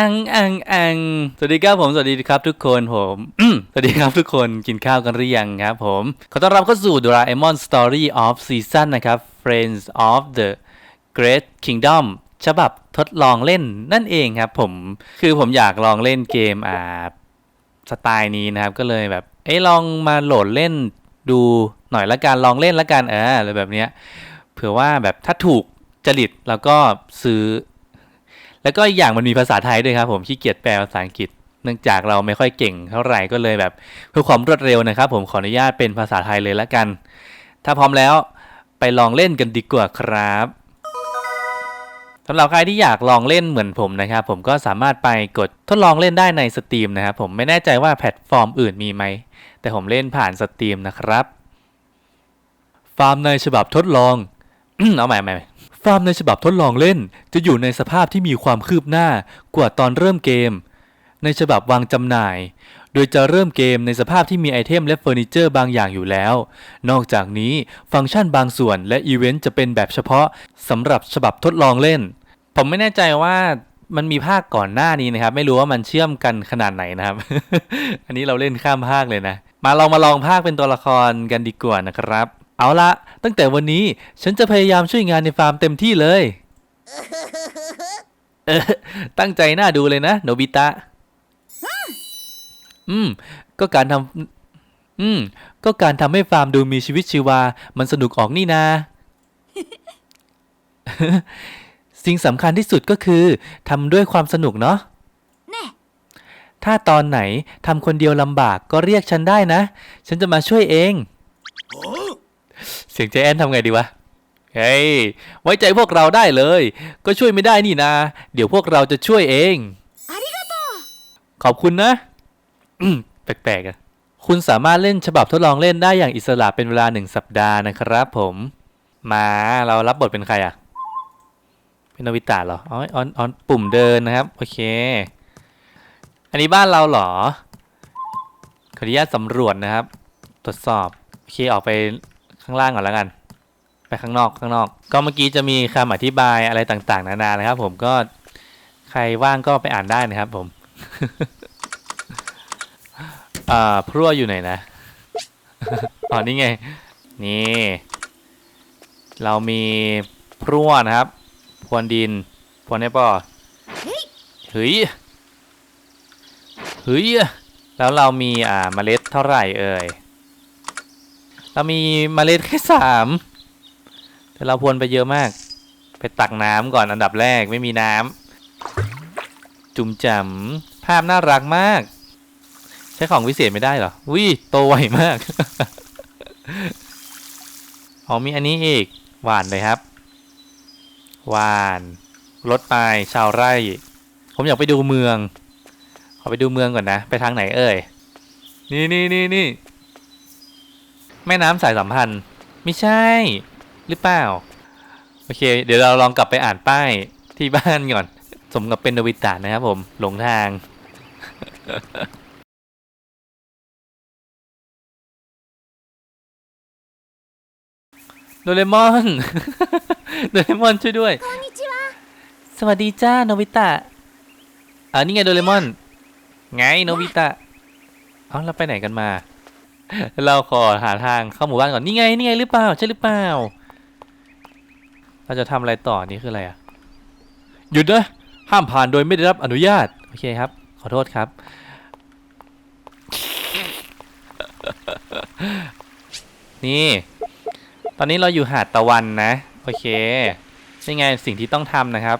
อังอังอังสวัสดีครับผมสวัสดีครับทุกคนผมสวัสดีครับทุกคนกินข้าวกันหรือยังครับผมขอต้อนรับเข้าสู่ Doraemon Story of Season นะครับ Friends of the Great Kingdom ฉบับทดลองเล่นนั่นเองครับผมคือผมอยากลองเล่นเกมอ่าสไตล์นี้นะครับ ก็เลยแบบเอ้ลองมาโหลดเล่นดูหน่อยละกันลองเล่นละกันเอออะไรแบบเนี้ยเผื่อว่าแบบถ้าถูกจริตแล้วก็ซื้อ แล้วก็อีกอย่างมันมีภาษาไทยด้วยครับผมขี้เกียจแปลภาษาอังกฤษ เนื่องจากเราไม่ค่อยเก่งเท่าไหร่ก็เลยแบบเพื่อความรวดเร็วนะครับ ผมขออนุญาตเป็นภาษาไทยเลยละกัน ถ้าพร้อมแล้วไปลองเล่นกันดีกว่าครับสำหรับใครที่อยากลองเล่นเหมือนผมนะครับ ผมก็สามารถไปกดทดลองเล่นได้ในสตรีมนะครับผมไม่แน่ใจว่าแพลตฟอร์มอื่นมีไหม แต่ผมเล่นผ่านสตรีมนะครับ ฟาร์มในฉบับทดลอง เอาใหม่ใหม่ ฟาร์มในฉบับทดลองเล่น จะอยู่ในสภาพที่มีความคืบหน้ากว่าตอนเริ่มเกม ในฉบับวางจำหน่าย โดยจะเริ่มเกมในสภาพที่มีไอเทมและเฟอร์นิเจอร์บางอย่างอยู่แล้ว นอกจากนี้ฟังก์ชันบางส่วนและอีเวนต์จะเป็นแบบเฉพาะสำหรับฉบับทดลองเล่น ผมไม่แน่ใจว่ามันมีภาคก่อนหน้านี้นะครับ ไม่รู้ว่ามันเชื่อมกันขนาดไหนนะครับ อันนี้เราเล่นข้ามภาคเลยนะ มาลองมาลองภาคเป็นตัวละครกันดีกว่านะครับ เอาละตั้งแต่วันนี้ฉันจะพยายามช่วยงานในฟาร์มเต็มที่เลยเออตั้งใจน่าดูเลยนะโนบิตะ อืม ก็การทำอืม ก็การทำให้ฟาร์มดูมีชีวิตชีวา มันสนุกออกนี่นา สิ่งสำคัญที่สุดก็คือทำด้วยความสนุกเนาะねถ้าตอนไหนทำคนเดียวลำบากก็เรียกฉันได้นะ ฉันจะมาช่วยเองเสียงเจแอนทำไงดีวะ เฮ้ย ไว้ใจพวกเราได้เลย ก็ช่วยไม่ได้นี่นา เดี๋ยวพวกเราจะช่วยเอง ขอบคุณนะแปลกๆอะคุณสามารถเล่นฉบับทดลองเล่นได้อย่างอิสระเป็นเวลาหนึ่งสัปดาห์นะครับผม มาเรารับบทเป็นใครอะเป็นนวิตาเหรออ๋อออนออนปุ่มเดินนะครับ โอเค อันนี้บ้านเราเหรอ ขออนุญาตสำรวจนะครับ ตรวจสอบ โอเค ออกไป ข้างล่างก่อนแล้วกัน ไปข้างนอกข้างนอก ก็เมื่อกี้จะมีคำอธิบายอะไรต่างๆ นานานะครับ ผมก็ใครว่างก็ไปอ่านได้นะครับ ผมอ่าพรั่วอยู่ไหนนะอ๋อนี่ไง นี่ เรามีพรั่วนะครับ พรวนดิน พรวนได้ป่ะเฮ้ยเฮ้ยแล้วเรามีอ่าเมล็ดเท่าไหร่เอ่ย เรามีเมล็ดแค่สามแต่เราพรวนไปเยอะมาก ไปตักน้ำก่อนอันดับแรกไม่มีน้ำจุ่มจำภาพน่ารักมาก ใช้ของวิเศษไม่ได้เหรอวิโตไวมากอ๋อมีอันนี้อีกหวานเลยครับหวานรถไปชาวไร่ ผมอยากไปดูเมือง ขอไปดูเมืองก่อนนะ ไปทางไหนเอ่ย นี่นี่นี่นี่ แม่น้ำสายสัมพันธ์ ไม่ใช่ หรือเปล่า โอเค เดี๋ยวเราลองกลับไปอ่านป้ายที่บ้านก่อน สมกับเป็นโนวิตะนะครับผม หลงทาง โดเรมอน โดเรมอนช่วยด้วย สวัสดีจ้าโนบิตะอ่านี่ไงโดเรมอน ไงโนบิตะ เอ้าเราไปไหนกันมา เราขอหาทางเข้าหมู่บ้านก่อน นี่ไงนี่ไงหรือเปล่าใช่หรือเปล่า เราจะทำอะไรต่อนี่คืออะไรอะ หยุดนะห้ามผ่านโดยไม่ได้รับอนุญาต โอเคครับ ขอโทษครับ นี่ ตอนนี้เราอยู่หาดตะวันนะ โอเคนี่ไงสิ่งที่ต้องทำนะครับ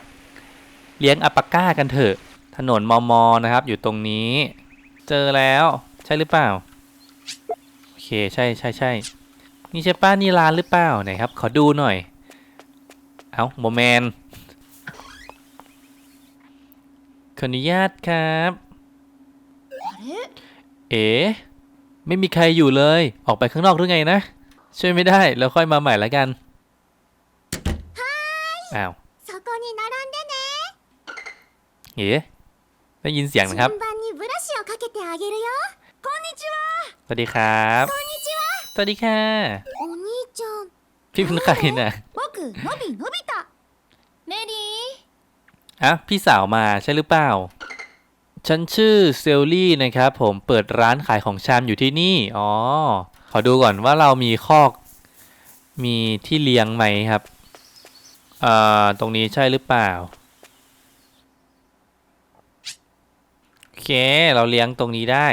เลี้ยงอัปปาก้ากันเถอะ ถนนมอมอนะครับ อยู่ตรงนี้ เจอแล้วใช่หรือเปล่า คใช่ใช่ใช่นี่ใช่ป้านี่ร้านหรือเปล่าไหนครับ ขอดูหน่อย เอา้าโมแมนขออนุญาตครับ เอ๋ไม่มีใครอยู่เลย ออกไปข้างนอกหรือไงนะ ช่วยไม่ได้ แล้วค่อยมาใหม่ละกันอ้าวเอ๋ได้ยินเสียงนะครับ 順番にブラシをかけてあげるよこんにちは สวัสดีครับ こんにちは สวัสดีค่ะ お兄ちゃん พี่เป็นใครน่ะ 僕のびのび太メリー อ่ะพี่สาวมาใช่หรือเปล่า は ฉันชื่อเซลลี่นะครับผมเปิดร้านขายของชำอยู่ที่นี่ อ๋อ ขอดูก่อนว่าเรามีคอก มีที่เลี้ยงไหมครับเอ่อตรงนี้ใช่หรือเปล่า โอเค เราเลี้ยงตรงนี้ได้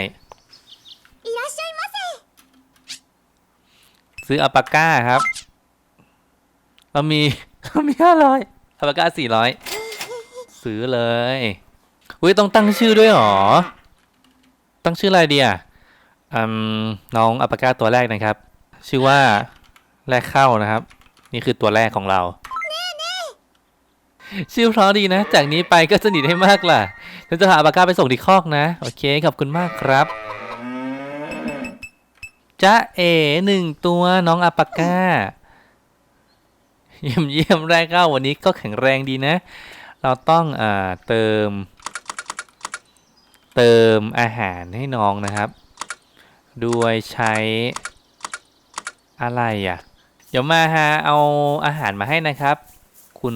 ซื้ออัลปาก้าครับเรามีเรามีห้าร้อยอัลปาก้าสี่ร้อยซื้อเลยอุ้ยต้องตั้งชื่อด้วยเหรอ ตั้งชื่ออะไรดีอะอืมน้องอัลปาก้าตัวแรกนะครับ ชื่อว่าแรกเข้านะครับ นี่คือตัวแรกของเรา ชื่อเพราะดีนะ จากนี้ไปก็สนิทให้มากล่ะฉันจะพาอัลปาก้าไปส่งที่คอกนะ โอเคขอบคุณมากครับ จ้าเอหนึ่งตัวน้องอัปาก้า เยี่ยมเยี่ยมแรกเข้าวันนี้ก็แข็งแรงดีนะ เราต้องอ่าเติม เติมอาหารให้น้องนะครับ ด้วยใช้อะไรอะ เดี๋ยวมาฮะเอาอาหารมาให้นะครับ คุณ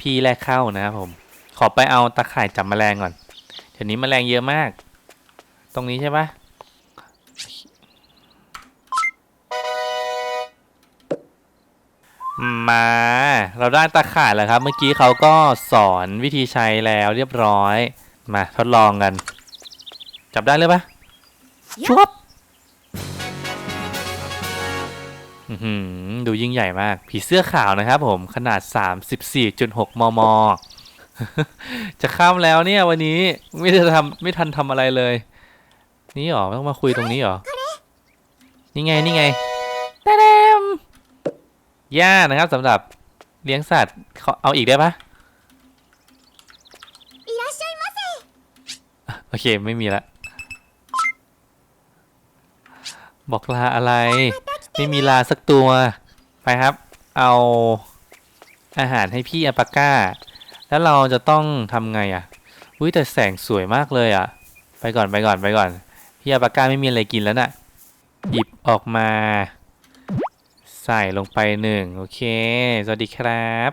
พี่แรกเข้านะครับผม ขอไปเอาตะข่ายจับแมลงก่อน เดี๋ยวนี้แมลงเยอะมาก ตรงนี้ใช่ปะ มา เราได้ตาข่ายแล้วครับ เมื่อกี้เขาก็สอนวิธีใช้แล้วเรียบร้อย มาทดลองกัน จับได้เลยปะชวบอื้อหือดูยิ่งใหญ่มาก ผีเสื้อขาวนะครับผมขนาด 34.6 มม จะข้ามแล้วเนี่ยวันนี้ไม่ได้ทำไม่ทันทำอะไรเลย นี่หรอ ต้องมาคุยตรงนี้หรอ นี่ไง นี่ไงตาดม หญ้านะครับสำหรับเลี้ยงสัตว์เอาอีกได้ปะโอเคไม่มีละบอกลาอะไร ไม่มีลาสักตัว ไปครับ เอาอาหารให้พี่อปาก้า แล้วเราจะต้องทำไงอะ่ะอุ้ยแต่แสงสวยมากเลยอะ่ะ ไปก่อนไปก่อนไปก่อน พี่อปาก้าไม่มีอะไรกินแล้วนะ่ะ หยิบออกมา ใส่ลงไปหนึ่งโอเค สวัสดีครับ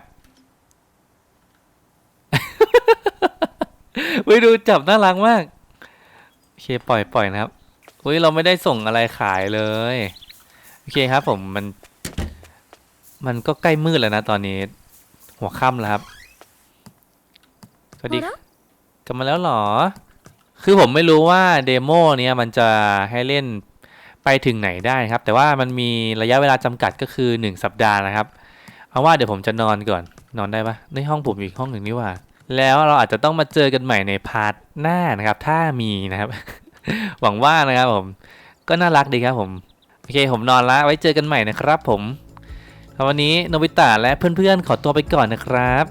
อุ้ยดูจับน่ารักมาก โอเคปล่อยปล่อยนะครับอุ้ยเราไม่ได้ส่งอะไรขายเลย โอเคครับผมมัน มันก็ใกล้มืดแล้วนะตอนนี้ หัวค่ำแล้วครับ สวัสดีあらกลับมาแล้วเหรอ คือผมไม่รู้ว่าเดโมเนี้ยมันจะให้เล่น ไปถึงไหนได้ครับ แต่ว่ามันมีระยะเวลาจำกัดก็คือ 1 สัปดาห์นะครับ เอาว่าเดี๋ยวผมจะนอนก่อนนอนได้ปะในห้องผมอีกห้องหนึ่งนี่ว่า แล้วเราอาจจะต้องมาเจอกันใหม่ในพาร์ทหน้านะครับ ถ้ามีนะครับ หวังว่านะครับผมก็น่ารักดีครับผมโอเคผมนอนละไว้เจอกันใหม่นะครับ ผมวันนี้โนบิตะและเพื่อนๆขอตัวไปก่อนนะครับ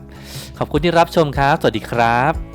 ขอบคุณที่รับชมครับ สวัสดีครับ